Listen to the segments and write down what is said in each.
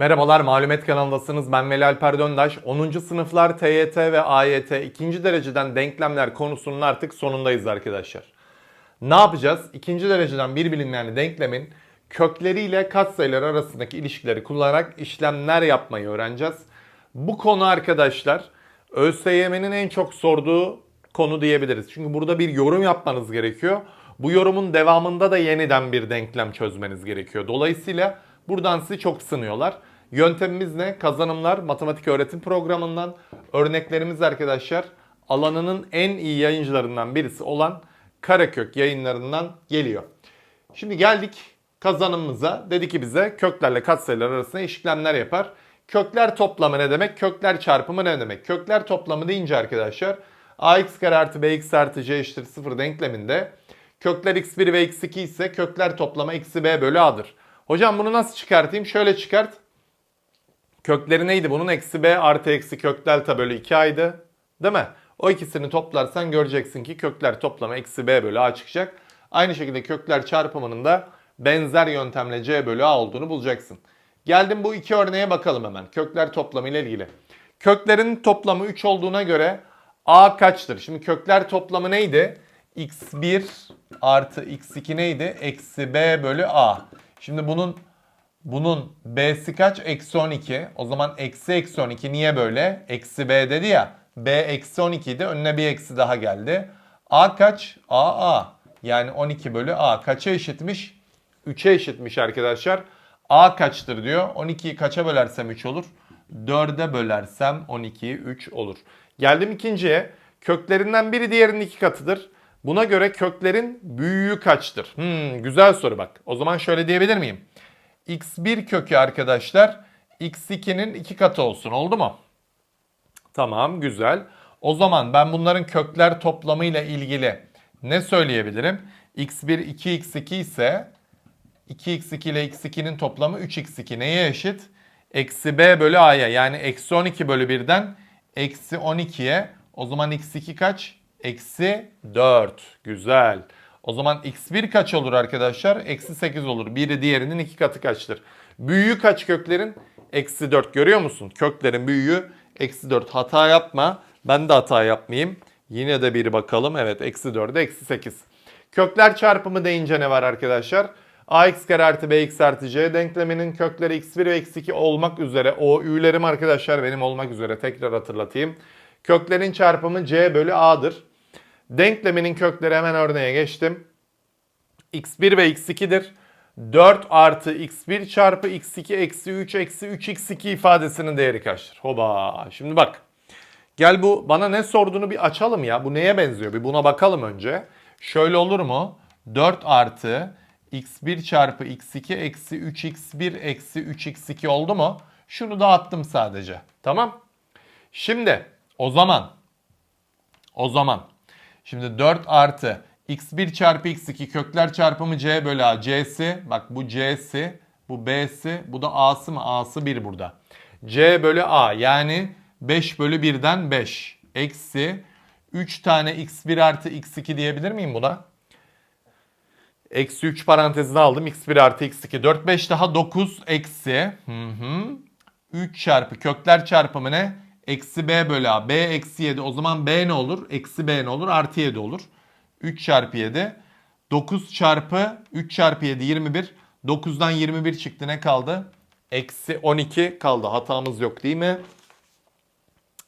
Merhabalar Malumet kanalındasınız. Ben Veli Alper Döndaş. 10. sınıflar TYT ve AYT ikinci dereceden denklemler konusunun artık sonundayız arkadaşlar. Ne yapacağız? İkinci dereceden bir bilinmeyen denklemin kökleriyle katsayılar arasındaki ilişkileri kullanarak işlemler yapmayı öğreneceğiz. Bu konu arkadaşlar ÖSYM'nin en çok sorduğu konu diyebiliriz. Çünkü burada bir yorum yapmanız gerekiyor. Bu yorumun devamında da yeniden bir denklem çözmeniz gerekiyor. Dolayısıyla buradan sizi çok sınıyorlar. Yöntemimiz ne? Kazanımlar matematik öğretim programından örneklerimiz arkadaşlar alanının en iyi yayıncılarından birisi olan Karakök yayınlarından geliyor. Şimdi geldik kazanımımıza. Dedi ki bize köklerle katsayılar arasında işlemler yapar. Kökler toplamı ne demek? Kökler çarpımı ne demek? Kökler toplamı deyince arkadaşlar ax kare artı bx artı c eşittir 0 denkleminde kökler x1 ve x2 ise kökler toplamı eksi b bölü a'dır. Hocam bunu nasıl çıkartayım? Şöyle çıkart. Kökleri neydi bunun? Eksi b artı eksi kök delta bölü 2a'ydı. Değil mi? O ikisini toplarsan göreceksin ki kökler toplamı eksi b bölü a çıkacak. Aynı şekilde kökler çarpımının da benzer yöntemle c bölü a olduğunu bulacaksın. Geldim bu iki örneğe bakalım hemen. Kökler toplamı ile ilgili. Köklerin toplamı 3 olduğuna göre a kaçtır? Şimdi kökler toplamı neydi? x1 artı x2 neydi? Eksi b bölü a. Şimdi bunun bunun b'si kaç? Eksi 12. O zaman eksi eksi 12 niye böyle? Eksi b dedi ya. b eksi 12 idi. Önüne bir eksi daha geldi. a kaç? a a. Yani 12 bölü a. Kaça eşitmiş? 3'e eşitmiş arkadaşlar. a kaçtır diyor. 12'yi kaça bölersem 3 olur? 4'e bölersem 12'yi 3 olur. Geldim ikinciye. Köklerinden biri diğerinin iki katıdır. Buna göre köklerin büyüğü kaçtır? Hmm, güzel soru bak. O zaman şöyle diyebilir miyim? X1 kökü arkadaşlar x2'nin iki katı olsun oldu mu? Tamam güzel. O zaman ben bunların kökler toplamıyla ilgili ne söyleyebilirim? x1 2x2 ise 2x2 ile x2'nin toplamı 3x2 neye eşit? Eksi b bölü a'ya yani eksi 12 bölü 1'den eksi 12'ye o zaman x2 kaç? Eksi 4. Güzel. O zaman x1 kaç olur arkadaşlar? Eksi 8 olur. Biri diğerinin iki katı kaçtır? Büyüğü kaç köklerin? Eksi 4 görüyor musun? Köklerin büyüğü eksi 4. Hata yapma. Ben de hata yapmayayım. Yine de bir bakalım. Evet eksi 4'e eksi 8. Kökler çarpımı deyince ne var arkadaşlar? ax kare artı bx artı c denkleminin kökleri x1 ve x2 olmak üzere o ü'lerim arkadaşlar benim olmak üzere tekrar hatırlatayım. Köklerin çarpımı c bölü a'dır. Denkleminin kökleri hemen örneğe geçtim. x1 ve x2'dir. 4 artı x1 çarpı x2 eksi 3 eksi 3 x2 ifadesinin değeri kaçtır? Hoba. Şimdi bak. Gel bu bana ne sorduğunu bir açalım ya. Bu neye benziyor? Bir buna bakalım önce. Şöyle olur mu? 4 artı x1 çarpı x2 eksi 3x1 eksi 3x2 oldu mu? Şunu dağıttım sadece. Tamam. Şimdi o zaman o zaman şimdi 4 artı x1 çarpı x2 kökler çarpımı c bölü a c'si bak bu c'si bu b'si bu da a'sı mı a'sı 1 burada. c bölü a yani 5 bölü 1'den 5 eksi 3 tane x1 artı x2 diyebilir miyim buna? Eksi 3 parantezine aldım. x1 artı x2. 4, 5 daha 9 eksi. Hı hı. 3 çarpı kökler çarpımı ne? Eksi b bölü a. b eksi 7. O zaman b ne olur? Eksi b ne olur? Artı 7 olur. 3 çarpı 7. 9 çarpı 3 çarpı 7 21. 9'dan 21 çıktı ne kaldı? Eksi 12 kaldı. Hatamız yok değil mi?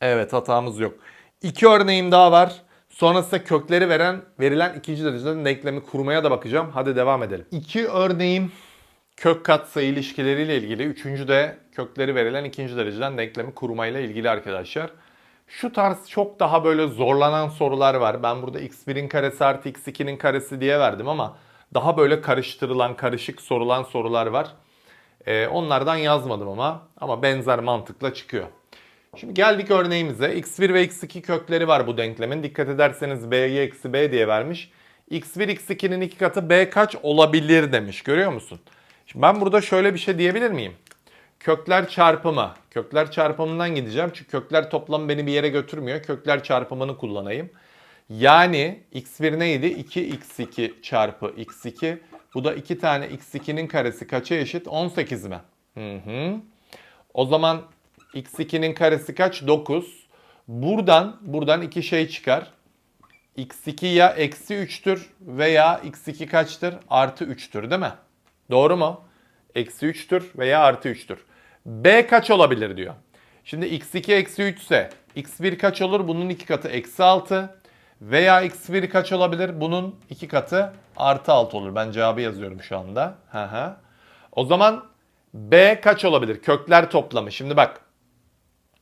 Evet hatamız yok. İki örneğim daha var. Sonrasında kökleri veren verilen ikinci dereceden denklemi kurmaya da bakacağım. Hadi devam edelim. İki örneğim kök katsayı ilişkileriyle ilgili. Üçüncü de kökleri verilen ikinci dereceden denklemi kurmayla ilgili arkadaşlar. Şu tarz çok daha böyle zorlanan sorular var. Ben burada x1'in karesi artı x2'nin karesi diye verdim ama daha böyle karıştırılan, karışık sorulan sorular var. Ee, onlardan yazmadım ama ama benzer mantıkla çıkıyor. Şimdi geldik örneğimize. x1 ve x2 kökleri var bu denklemin. Dikkat ederseniz b'ye eksi b diye vermiş. x1 x2'nin iki katı b kaç olabilir demiş. Görüyor musun? Şimdi ben burada şöyle bir şey diyebilir miyim? Kökler çarpımı. Kökler çarpımından gideceğim. Çünkü kökler toplamı beni bir yere götürmüyor. Kökler çarpımını kullanayım. Yani x1 neydi? 2x2 çarpı x2. Bu da 2 tane x2'nin karesi kaça eşit? 18 mi? Hı hı. O zaman x2'nin karesi kaç? 9. Buradan buradan iki şey çıkar. x2 ya eksi 3'tür veya x2 kaçtır? Artı 3'tür değil mi? Doğru mu? Eksi 3'tür veya artı 3'tür. B kaç olabilir diyor. Şimdi x2 eksi 3 ise x1 kaç olur? Bunun iki katı eksi 6. Veya x1 kaç olabilir? Bunun iki katı artı 6 olur. Ben cevabı yazıyorum şu anda. Hı. O zaman B kaç olabilir? Kökler toplamı. Şimdi bak.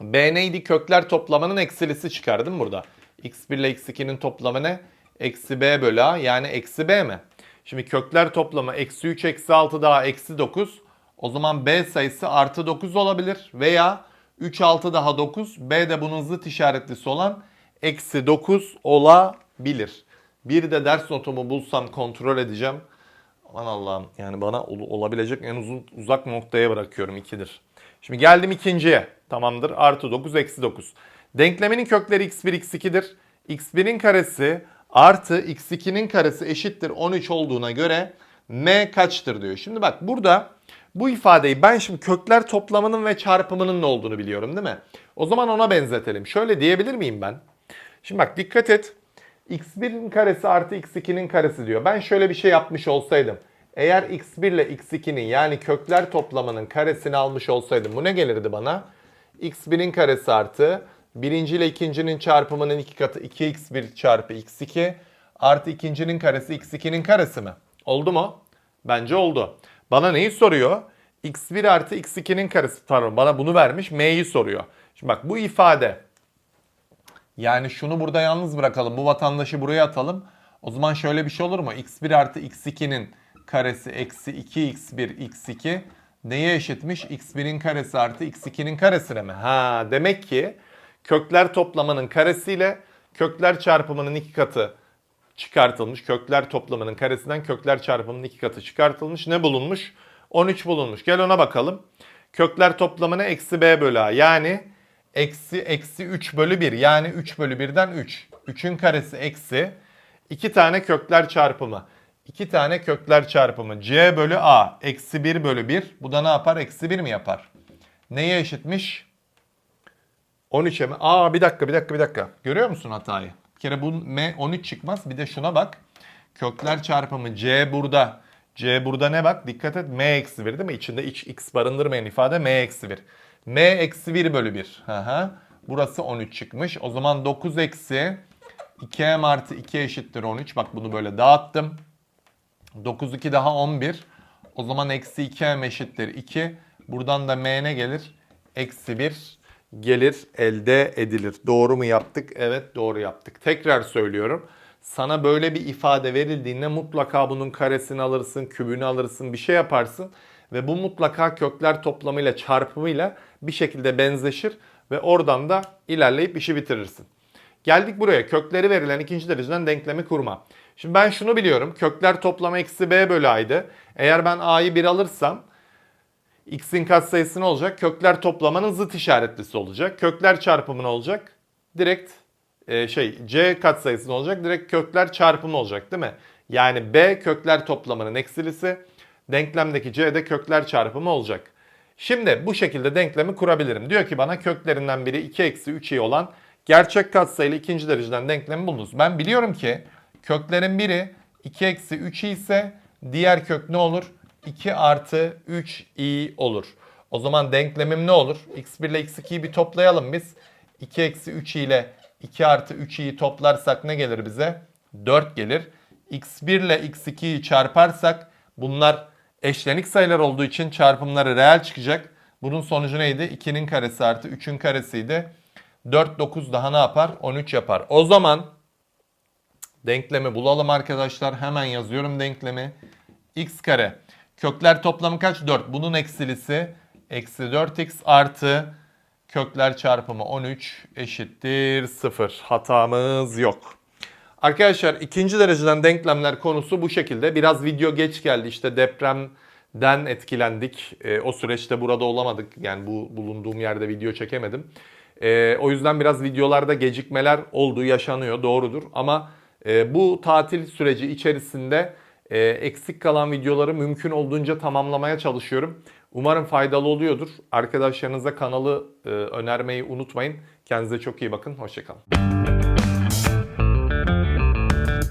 B neydi? Kökler toplamanın eksilisi çıkardım burada. x1 ile x2'nin toplamı ne? Eksi B bölü A yani eksi B mi? Şimdi kökler toplamı eksi 3 eksi 6 daha eksi 9. O zaman B sayısı artı 9 olabilir. Veya 3 6 daha 9. B de bunun zıt işaretlisi olan eksi 9 olabilir. Bir de ders notumu bulsam kontrol edeceğim. Aman Allah'ım yani bana ol- olabilecek en uzun uzak noktaya bırakıyorum 2'dir. Şimdi geldim ikinciye. Tamamdır. Artı 9 eksi 9. Denkleminin kökleri x1 x2'dir. x1'in karesi artı x2'nin karesi eşittir 13 olduğuna göre m kaçtır diyor. Şimdi bak burada bu ifadeyi ben şimdi kökler toplamının ve çarpımının ne olduğunu biliyorum değil mi? O zaman ona benzetelim. Şöyle diyebilir miyim ben? Şimdi bak dikkat et. x1'in karesi artı x2'nin karesi diyor. Ben şöyle bir şey yapmış olsaydım. Eğer x1 ile x2'nin yani kökler toplamının karesini almış olsaydım bu ne gelirdi bana? x1'in karesi artı birinci ile ikincinin çarpımının iki katı 2x1 çarpı x2 artı ikincinin karesi x2'nin karesi mi? Oldu mu? Bence oldu. Bana neyi soruyor? x1 artı x2'nin karesi. Pardon bana bunu vermiş m'yi soruyor. Şimdi bak bu ifade yani şunu burada yalnız bırakalım. Bu vatandaşı buraya atalım. O zaman şöyle bir şey olur mu? x1 artı x2'nin karesi eksi 2x1 x2 neye eşitmiş? x1'in karesi artı x2'nin karesine mi? Ha demek ki kökler toplamanın karesiyle kökler çarpımının iki katı çıkartılmış. Kökler toplamının karesinden kökler çarpımının iki katı çıkartılmış. Ne bulunmuş? 13 bulunmuş. Gel ona bakalım. Kökler toplamına eksi b bölü a. Yani eksi eksi 3 bölü 1. Yani 3 bölü 1'den 3. 3'ün karesi eksi. 2 tane kökler çarpımı. 2 tane kökler çarpımı. c bölü a. Eksi 1 bölü 1. Bu da ne yapar? Eksi 1 mi yapar? Neye eşitmiş? 13'e mi? Aa bir dakika bir dakika bir dakika. Görüyor musun hatayı? Bir kere bu m 13 çıkmaz. Bir de şuna bak. Kökler çarpımı c burada. c burada ne bak? Dikkat et m eksi 1 değil mi? İçinde iç x barındırmayan ifade m eksi 1. m eksi 1 bölü 1. Hı hı. Burası 13 çıkmış. O zaman 9 eksi 2m artı 2 eşittir 13. Bak bunu böyle dağıttım. 9 2 daha 11. O zaman eksi 2m eşittir 2. Buradan da m ne gelir? Eksi 1 gelir elde edilir. Doğru mu yaptık? Evet doğru yaptık. Tekrar söylüyorum. Sana böyle bir ifade verildiğinde mutlaka bunun karesini alırsın, kübünü alırsın, bir şey yaparsın. Ve bu mutlaka kökler toplamıyla çarpımıyla bir şekilde benzeşir ve oradan da ilerleyip işi bitirirsin. Geldik buraya kökleri verilen ikinci dereceden denklemi kurma. Şimdi ben şunu biliyorum. Kökler toplamı eksi b bölü a'ydı. Eğer ben a'yı 1 alırsam x'in katsayısı ne olacak? Kökler toplamanın zıt işaretlisi olacak. Kökler çarpımı ne olacak? Direkt e, şey c katsayısı ne olacak? Direkt kökler çarpımı olacak değil mi? Yani b kökler toplamanın eksilisi. Denklemdeki c de kökler çarpımı olacak. Şimdi bu şekilde denklemi kurabilirim. Diyor ki bana köklerinden biri 2 eksi 3 i olan gerçek katsayılı ikinci dereceden denklemi bulunuz. Ben biliyorum ki köklerin biri 2 eksi 3 i ise diğer kök ne olur? 2 artı 3 i olur. O zaman denklemim ne olur? x1 ile x2'yi bir toplayalım biz. 2 eksi 3 i ile 2 artı 3 i'yi toplarsak ne gelir bize? 4 gelir. x1 ile x2'yi çarparsak bunlar eşlenik sayılar olduğu için çarpımları reel çıkacak. Bunun sonucu neydi? 2'nin karesi artı 3'ün karesiydi. 4, 9 daha ne yapar? 13 yapar. O zaman denklemi bulalım arkadaşlar. Hemen yazıyorum denklemi. x kare. Kökler toplamı kaç? 4. Bunun eksilisi eksi 4x artı kökler çarpımı 13 eşittir 0. Hatamız yok. Arkadaşlar ikinci dereceden denklemler konusu bu şekilde. Biraz video geç geldi işte depremden etkilendik. E, o süreçte burada olamadık. Yani bu bulunduğum yerde video çekemedim. E, o yüzden biraz videolarda gecikmeler oldu, yaşanıyor doğrudur. Ama e, bu tatil süreci içerisinde e, eksik kalan videoları mümkün olduğunca tamamlamaya çalışıyorum. Umarım faydalı oluyordur. Arkadaşlarınıza kanalı e, önermeyi unutmayın. Kendinize çok iyi bakın. Hoşçakalın.